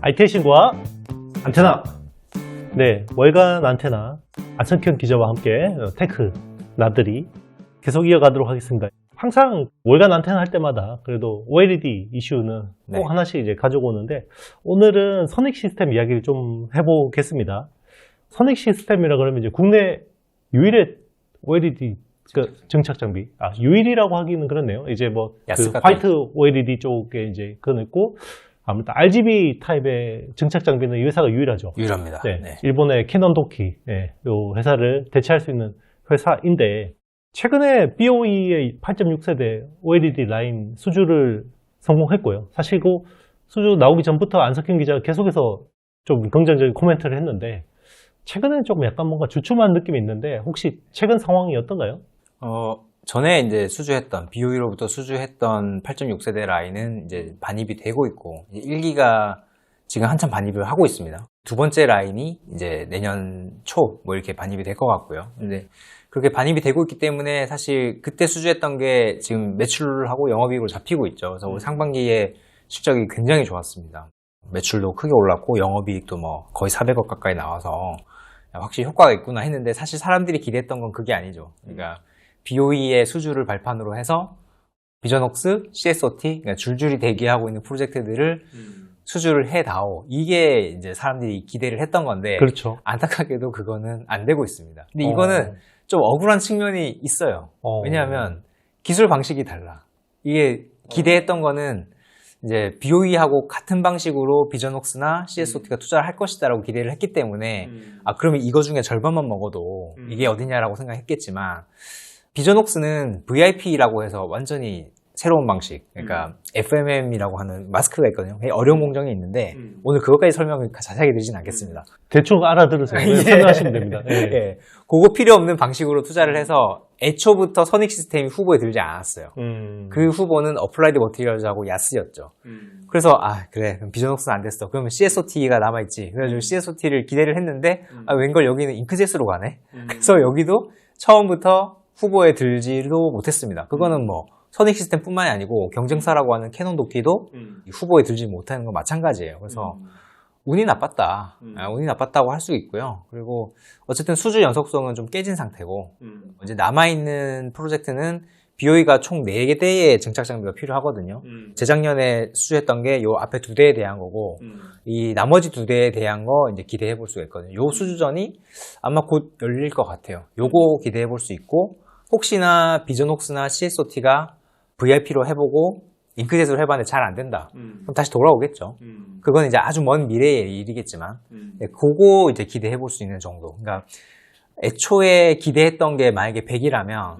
IT의 신과 안테나. 네, 월간 안테나 안성현 기자와 함께 어, 테크 나들이 계속 이어가도록 하겠습니다. 항상 월간 안테나 할 때마다 그래도 OLED 이슈는 네. 꼭 하나씩 이제 가져오는데 오늘은 선익 시스템 이야기를 좀 해보겠습니다. 선익 시스템이라 그러면 이제 국내 유일의 OLED 그 증착 장비, 아 유일이라고 하기는 그렇네요. 이제 뭐 그. 화이트 OLED 쪽에 이제 그거 있고 아무튼 RGB 타입의 증착 장비는 이 회사가 유일하죠. 유일합니다. 네, 네. 일본의 캐논 도키, 예, 요 회사를 대체할 수 있는 회사인데, 최근에 BOE의 8.6세대 OLED 라인 수주를 성공했고요. 사실 그 수주 나오기 전부터 안석현 기자가 계속해서 좀 긍정적인 코멘트를 했는데, 최근에 조금 약간 뭔가 주춤한 느낌이 있는데, 혹시 최근 상황이 어떤가요? 어, 전에 이제 수주했던, BOE로부터 수주했던 8.6세대 라인은 이제 반입이 되고 있고, 1기가 지금 한참 반입을 하고 있습니다. 두 번째 라인이 이제 내년 초 뭐 이렇게 반입이 될 것 같고요. 근데 그렇게 반입이 되고 있기 때문에 사실 그때 수주했던 게 지금 매출하고 영업이익으로 잡히고 있죠. 그래서 올 상반기에 실적이 굉장히 좋았습니다. 매출도 크게 올랐고 영업이익도 뭐 거의 400억 가까이 나와서 확실히 효과가 있구나 했는데 사실 사람들이 기대했던 건 그게 아니죠. 그러니까 BOE의 수주를 발판으로 해서 비전옥스, CSOT, 그러니까 줄줄이 대기하고 있는 프로젝트들을 수주를 해다오. 이게 이제 사람들이 기대를 했던 건데 그렇죠. 안타깝게도 그거는 안 되고 있습니다. 근데 어. 이거는 좀 억울한 측면이 있어요. 어. 왜냐하면 기술 방식이 달라. 이게 기대했던 거는 이제 BOE하고 같은 방식으로 비전옥스나 CSOT가 투자를 할 것이다라고 기대를 했기 때문에 아 그러면 이거 중에 절반만 먹어도 음. 이게 어디냐라고 생각했겠지만 비전옥스는 VIP라고 해서 완전히 새로운 방식 그러니까 FMM이라고 하는 마스크가 있거든요. 어려운 공정이 있는데 오늘 그것까지 설명을 자세하게 드리진 않겠습니다. 대충 알아들으세요. 예. 설명하시면 됩니다. 예. 예. 그거 필요 없는 방식으로 투자를 해서 애초부터 선익 시스템이 후보에 들지 않았어요. 음. 그 후보는 어플라이드 머티리얼즈하고 야스였죠. 그래서 아 그래. 그럼 비전옥스는 안 됐어. 그러면 CSOT가 남아있지. 그래가지고 CSOT를 기대를 했는데 아 웬걸 여기는 잉크젯으로 가네? 그래서 여기도 처음부터 후보에 들지도 못했습니다. 그거는 뭐 선익 시스템뿐만이 아니고 경쟁사라고 하는 캐논 도키도 이 후보에 들지 못하는 건 마찬가지예요. 그래서 운이 나빴다. 아, 운이 나빴다고 할 수 있고요. 그리고 어쨌든 수주 연속성은 좀 깨진 상태고 이제 남아있는 프로젝트는 BOE가 총 4개의 증착 장비가 필요하거든요. 재작년에 수주했던 게 요 앞에 두 대에 대한 거고 이 나머지 두 대에 대한 거 이제 기대해 볼 수가 있거든요. 요 수주전이 아마 곧 열릴 것 같아요. 요거 기대해 볼 수 있고 혹시나 비전옥스나 CSOT가 VIP로 해보고 잉크젯으로 해봤는데 잘 안 된다. 그럼 다시 돌아오겠죠. 그건 이제 아주 먼 미래의 일이겠지만 네, 그거 이제 기대해 볼 수 있는 정도. 그러니까 애초에 기대했던 게 만약에 100이라면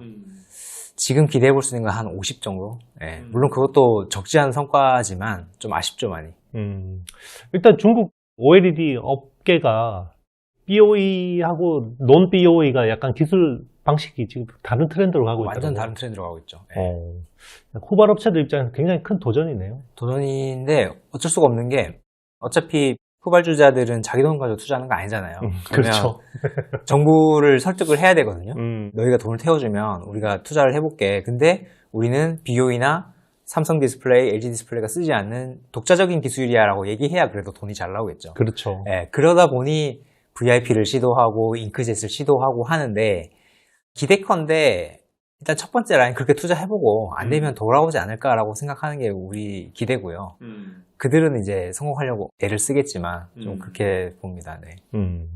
지금 기대해 볼 수 있는 건 한 50 정도. 예, 물론 그것도 적지 않은 성과지만 좀 아쉽죠 많이. 음, 일단 중국 OLED 업계가 BOE하고 논 BOE가 약간 기술 방식이 지금 다른 트렌드로 가고 있다고. 완전 다른 트렌드로 가고 있죠. 예. 어, 후발 업체들 입장에서 굉장히 큰 도전이네요. 도전인데 어쩔 수가 없는 게 어차피 후발주자들은 자기 돈 가지고 투자하는 거 아니잖아요. 그러면 그렇죠. 정부를 설득을 해야 되거든요. 음, 너희가 돈을 태워주면 우리가 투자를 해볼게. 근데 우리는 BOE나 삼성 디스플레이, LG 디스플레이가 쓰지 않는 독자적인 기술이야라고 얘기해야 그래도 돈이 잘 나오겠죠. 그렇죠. 예, 그러다 보니 VIP를 시도하고 잉크젯을 시도하고 하는데 기대컨대 일단 첫 번째 라인 그렇게 투자해보고 안 되면 돌아오지 않을까라고 생각하는 게 우리 기대고요. 그들은 이제 성공하려고 애를 쓰겠지만 좀 음. 그렇게 봅니다. 네. 음.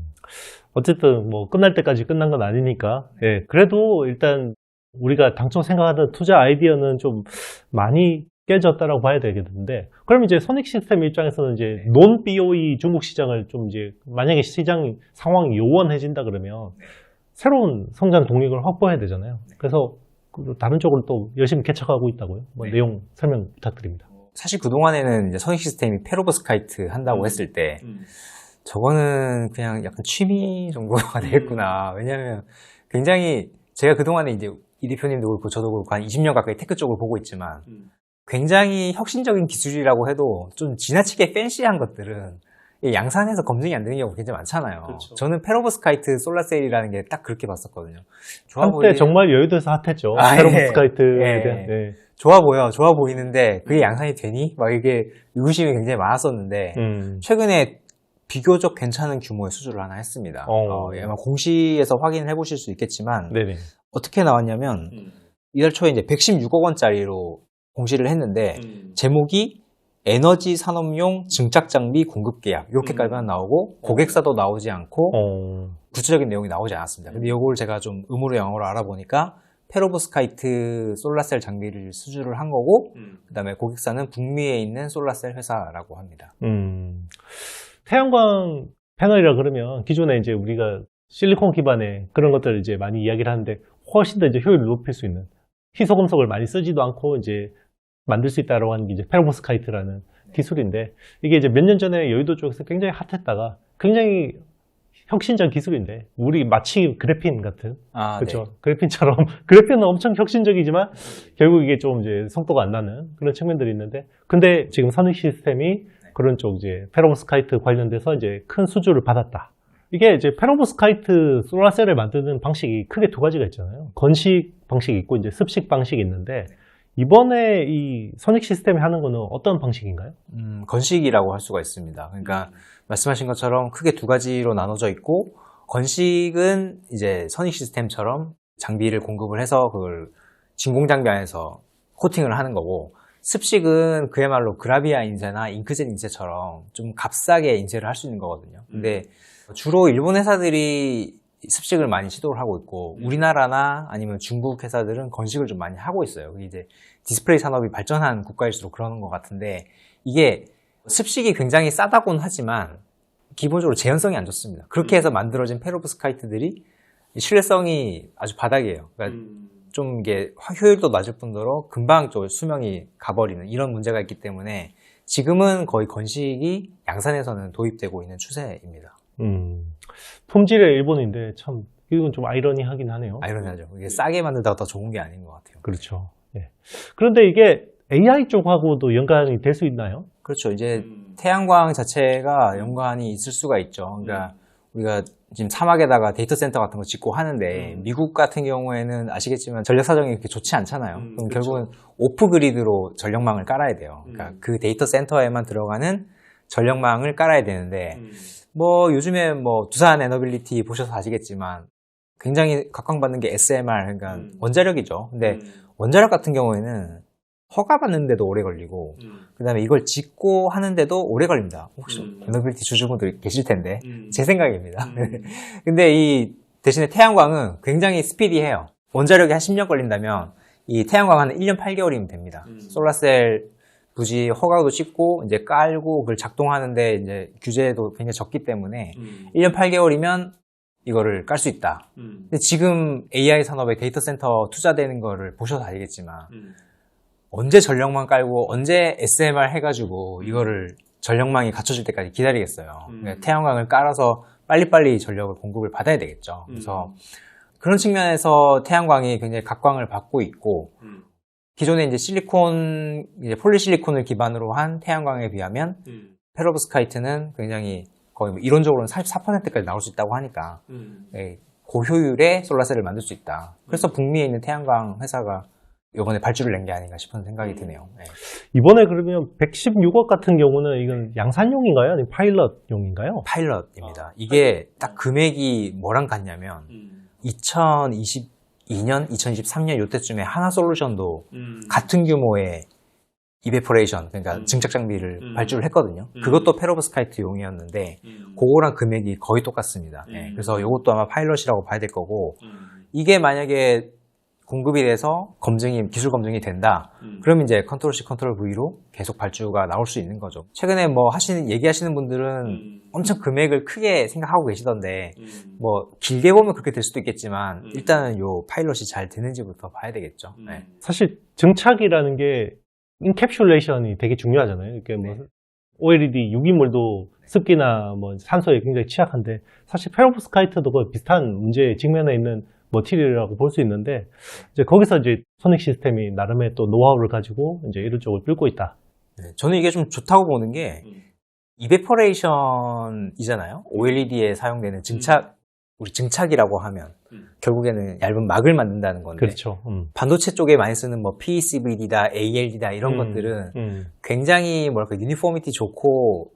어쨌든 뭐 끝날 때까지 끝난 건 아니니까. 예, 그래도 일단 우리가 당초 생각하던 투자 아이디어는 좀 많이 깨졌다라고 봐야 되겠는데, 그럼 이제 선익 시스템 입장에서는 이제 논 BOE 중국 시장을 좀 이제 만약에 시장 상황이 요원해진다 그러면 새로운 성장 동력을 확보해야 되잖아요. 그래서 그 다른 쪽으로 또 열심히 개척하고 있다고요. 뭐 네. 내용 설명 부탁드립니다. 사실 그동안에는 이제 선익 시스템이 페로브스카이트 한다고 음. 했을 때 저거는 그냥 약간 취미 정도가 되겠구나. 왜냐하면 굉장히 제가 그동안에 이제 이 대표님도 그렇고 저도 그렇고 한 20년 가까이 테크 쪽을 보고 있지만 굉장히 혁신적인 기술이라고 해도 좀 지나치게 팬시한 것들은 이 양산에서 검증이 안 되는 경우가 굉장히 많잖아요. 그렇죠. 저는 페로브스카이트 솔라셀이라는 게 딱 그렇게 봤었거든요. 좋아 한때 보이는 정말 여의도에서 핫했죠. 아, 예. 페로브스카이트에 예. 대한. 예. 좋아 보여, 좋아 보이는데 그게 양산이 되니? 막 이게 의구심이 굉장히 많았었는데 음. 최근에 비교적 괜찮은 규모의 수주를 하나 했습니다. 어. 어, 예, 아마 공시에서 확인을 해보실 수 있겠지만 네네. 어떻게 나왔냐면 이달 초에 이제 116억 원짜리로 공시를 했는데 제목이 에너지 산업용 증착 장비 공급 계약 이렇게까지만 나오고 고객사도 나오지 않고 어. 구체적인 내용이 나오지 않았습니다. 근데 이걸 제가 좀 의무로 영어로 알아보니까 페로브스카이트 솔라셀 장비를 수주를 한 거고 그다음에 고객사는 북미에 있는 솔라셀 회사라고 합니다. 음. 태양광 패널이라 그러면 기존에 이제 우리가 실리콘 기반의 그런 것들을 이제 많이 이야기를 하는데 훨씬 더 이제 효율을 높일 수 있는 희소금속을 많이 쓰지도 않고 이제 만들 수 있다고 하는 게 이제 페로브스카이트라는 기술인데 이게 이제 몇 년 전에 여의도 쪽에서 굉장히 핫했다가 굉장히 혁신적 기술인데 우리 마치 그래핀 같은 아, 그렇죠. 그래핀처럼 그래핀은 엄청 혁신적이지만 결국 이게 좀 이제 속도가 안 나는 그런 측면들이 있는데 근데 지금 선익 시스템이 그런 쪽 이제 페로브스카이트 관련돼서 이제 큰 수주를 받았다. 이게 이제 페로브스카이트 솔라셀을 만드는 방식이 크게 두 가지가 있잖아요. 건식 방식이 있고 이제 습식 방식이 있는데 이번에 이 선익 시스템이 하는 거는 어떤 방식인가요? 음, 건식이라고 할 수가 있습니다. 그러니까 말씀하신 것처럼 크게 두 가지로 나눠져 있고 건식은 이제 선익 시스템처럼 장비를 공급을 해서 그걸 진공 장비 안에서 코팅을 하는 거고 습식은 그야말로 그라비아 인쇄나 잉크젯 인쇄처럼 좀 값싸게 인쇄를 할 수 있는 거거든요. 근데 주로 일본 회사들이 습식을 많이 시도를 하고 있고 우리나라나 아니면 중국 회사들은 건식을 좀 많이 하고 있어요. 이제 디스플레이 산업이 발전한 국가일수록 그러는 것 같은데 이게 습식이 굉장히 싸다고는 하지만 기본적으로 재현성이 안 좋습니다. 그렇게 해서 만들어진 페로브스카이트들이 신뢰성이 아주 바닥이에요. 그러니까 좀 이게 효율도 낮을 뿐더러 금방 좀 수명이 가버리는 이런 문제가 있기 때문에 지금은 거의 건식이 양산에서는 도입되고 있는 추세입니다. 음, 품질의 일본인데 참 이건 좀 아이러니하긴 하네요. 아이러니하죠. 이게 싸게 만들다가 더 좋은 게 아닌 것 같아요. 그렇죠. 예. 그런데 이게 AI 쪽하고도 연관이 될 수 있나요? 그렇죠. 이제 태양광 자체가 연관이 있을 수가 있죠. 그러니까 우리가 지금 사막에다가 데이터 센터 같은 거 짓고 하는데 미국 같은 경우에는 아시겠지만 전력 사정이 그렇게 좋지 않잖아요. 음, 그럼 그렇죠. 결국은 오프 그리드로 전력망을 깔아야 돼요. 그러니까 음. 그 데이터 센터에만 들어가는 전력망을 깔아야 되는데 음. 뭐 요즘에 뭐 두산 에너빌리티 보셔서 아시겠지만 굉장히 각광받는 게 SMR 그러니까 음. 원자력이죠. 근데 원자력 같은 경우에는 허가 받는데도 오래 걸리고 그다음에 이걸 짓고 하는데도 오래 걸립니다. 혹시 음. 에너빌리티 주주분들 계실 텐데 음. 제 생각입니다. 근데 이 대신에 태양광은 굉장히 스피디해요. 원자력이 한 10년 걸린다면 이 태양광은 1년 8개월이면 됩니다. 음. 솔라셀 부지 허가도 쉽고 이제 깔고 그걸 작동하는데 이제 규제도 굉장히 적기 때문에 1년 8개월이면 이거를 깔 수 있다. 근데 지금 AI 산업에 데이터 센터 투자되는 거를 보셔서 알겠지만 언제 전력망 깔고 언제 SMR 해가지고 이거를 전력망이 갖춰질 때까지 기다리겠어요. 음. 그러니까 태양광을 깔아서 빨리빨리 전력을 공급을 받아야 되겠죠. 음. 그래서 그런 측면에서 태양광이 굉장히 각광을 받고 있고 기존에 이제 실리콘, 이제 폴리실리콘을 기반으로 한 태양광에 비하면 페로브스카이트는 굉장히 거의 뭐 이론적으로는 44%까지 나올 수 있다고 하니까 예, 고효율의 솔라셀을 만들 수 있다. 그래서 북미에 있는 태양광 회사가 이번에 발주를 낸 게 아닌가 싶은 생각이 드네요. 예. 이번에 그러면 116억 같은 경우는 이건 양산용인가요? 아니면 파일럿용인가요? 파일럿입니다. 이게 딱 금액이 뭐랑 같냐면 2022년, 2023년 이때쯤에 하나 솔루션도 같은 규모의 이베포레이션, 그러니까 음. 증착 장비를 음. 발주를 했거든요. 음. 그것도 페로브스카이트 용이었는데 그거랑 금액이 거의 똑같습니다. 예, 음. 그래서 이것도 아마 파일럿이라고 봐야 될 거고 이게 만약에 공급이 돼서 검증이 기술 검증이 된다. 그럼 이제 컨트롤 C 컨트롤 V로 계속 발주가 나올 수 있는 거죠. 최근에 뭐 하시는 얘기하시는 분들은 엄청 금액을 크게 생각하고 계시던데 뭐 길게 보면 그렇게 될 수도 있겠지만 음. 일단은 요 파일럿이 잘 되는지부터 봐야 되겠죠. 네. 사실 증착이라는 게 인캡슐레이션이 되게 중요하잖아요. 이게 뭐 네. OLED 유기물도 습기나 뭐 산소에 굉장히 취약한데 사실 페로브스카이트도 거의 비슷한 문제에 직면해 있는 머티리얼이라고 볼 수 있는데 이제 거기서 이제 소닉 시스템이 나름의 또 노하우를 가지고 이제 이런 쪽을 뚫고 있다. 네, 저는 이게 좀 좋다고 보는 게 이베퍼레이션이잖아요. OLED에 사용되는 증착 우리 증착이라고 하면 결국에는 얇은 막을 만든다는 건데 그렇죠. 음. 반도체 쪽에 많이 쓰는 뭐 PCBD다, ALD다 이런 음, 것들은 음. 굉장히 뭐랄까 유니포미티 좋고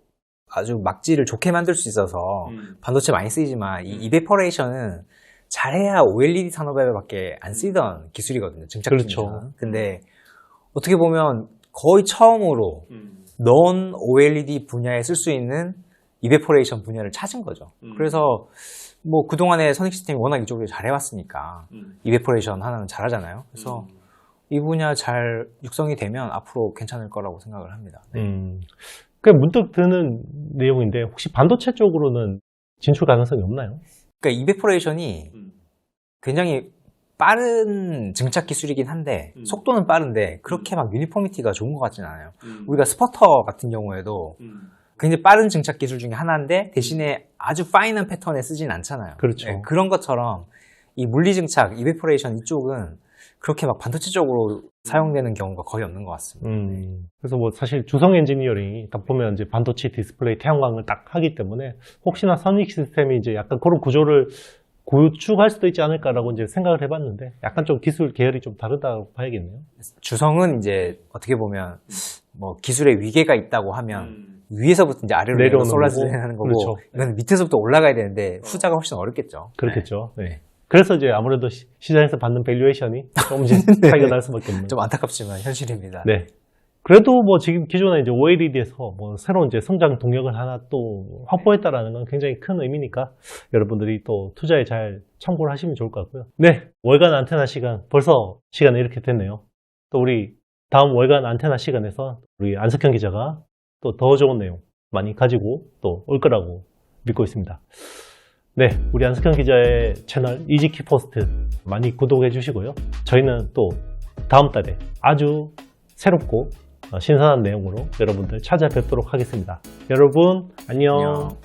아주 막지를 좋게 만들 수 있어서 음. 반도체 많이 쓰이지만 이 이베퍼레이션은 잘해야 OLED 산업에밖에 안 쓰이던 기술이거든요. 증착 그렇죠. 근데 어떻게 보면 거의 처음으로 넌 OLED 분야에 쓸 수 있는 이베퍼레이션 분야를 찾은 거죠. 음. 그래서 뭐 그동안에 선익 시스템이 워낙 이쪽을 잘해왔으니까 이베퍼레이션 하나는 잘하잖아요. 그래서 음. 이 분야 잘 육성이 되면 앞으로 괜찮을 거라고 생각을 합니다. 네. 음. 그 문득 드는 내용인데 혹시 반도체 쪽으로는 진출 가능성이 없나요? 그러니까 이베퍼레이션이 굉장히 빠른 증착 기술이긴 한데 음. 속도는 빠른데 그렇게 막 유니포미티가 좋은 것 같지는 않아요. 우리가 스퍼터 같은 경우에도 굉장히 빠른 증착 기술 중에 하나인데 대신에 아주 파인한 패턴에 쓰진 않잖아요. 그렇죠. 네, 그런 것처럼 이 물리 증착, 이베퍼레이션 이쪽은 그렇게 막 반도체 쪽으로 사용되는 경우가 거의 없는 것 같습니다. 음. 그래서 뭐 사실 주성 엔지니어링이 딱 보면 이제 반도체 디스플레이 태양광을 딱 하기 때문에 혹시나 선익 시스템이 이제 약간 그런 구조를 구축할 수도 있지 않을까라고 이제 생각을 해봤는데 약간 좀 기술 계열이 좀 다르다고 봐야겠네요. 주성은 이제 어떻게 보면 뭐 기술에 위계가 있다고 하면 위에서부터 이제 아래로 내려오는 솔라스. 하는 거고 그렇죠. 이건 밑에서부터 올라가야 되는데 후자가 훨씬 어렵겠죠. 그렇겠죠. 네. 네. 그래서 이제 아무래도 시- 시장에서 받는 밸류에이션이 조금씩 차이가 날 수밖에 없는. 좀 안타깝지만 현실입니다. 네. 그래도 뭐 지금 기존에 이제 OLED에서 뭐 새로운 이제 성장 동력을 하나 또 확보했다라는 건 굉장히 큰 의미니까 여러분들이 또 투자에 잘 참고를 하시면 좋을 것 같고요. 네. 월간 안테나 시간 벌써 시간이 이렇게 됐네요. 또 우리 다음 월간 안테나 시간에서 우리 안석현 기자가 또 더 좋은 내용 많이 가지고 또 올 거라고 믿고 있습니다. 네, 우리 안석현 기자의 채널 이지키 포스트 많이 구독해 주시고요. 저희는 또 다음 달에 아주 새롭고 어, 신선한 내용으로 여러분들 찾아뵙도록 하겠습니다. 여러분 안녕. 안녕.